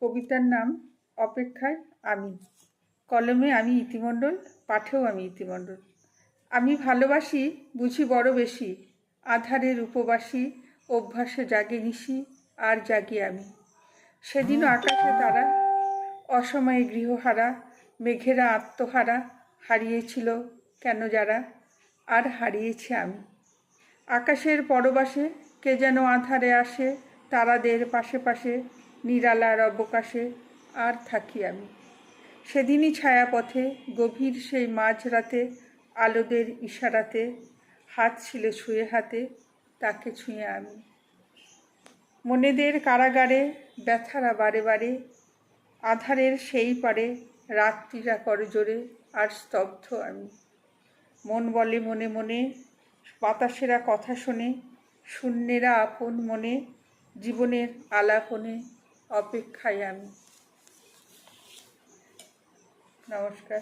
কবিতার নাম অপেক্ষায় আমি। কলমে আমি ইতিমণ্ডল, পাঠেও আমি ইতিমণ্ডল। আমি ভালোবাসি, বুঝি বড় বেশি। আধারের উপবাসী, অভ্যাসে জাগে নিশি, আর জাগি আমি। সেদিনও আকাশে তারা, অসময়ে গৃহহারা, মেঘেরা আত্মহারা, হারিয়েছিল কেন যারা, আর হারিয়েছি আমি। আকাশের পরবাসে কে যেন আধারে আসে, তারাদের পাশে পাশে নিরালার অবকাশে আর থাকি আমি। সেদিনই ছায়াপথে, গভীর সেই মাঝরাতে, আলোদের ইশারাতে, হাত ছিল ছুঁয়ে হাতে তাকে ছুঁয়ে আমি। মনেদের কারাগারে, ব্যথারা বারে বারে, আধারের সেই পারে, রাত্রিরা করে জোরে আর স্তব্ধ আমি। মন বলে মনে মনে, বাতাসেরা কথা শোনে, শূন্যেরা আপন মনে, জীবনের আলাপনে অপেক্ষায় আমি নমস্কার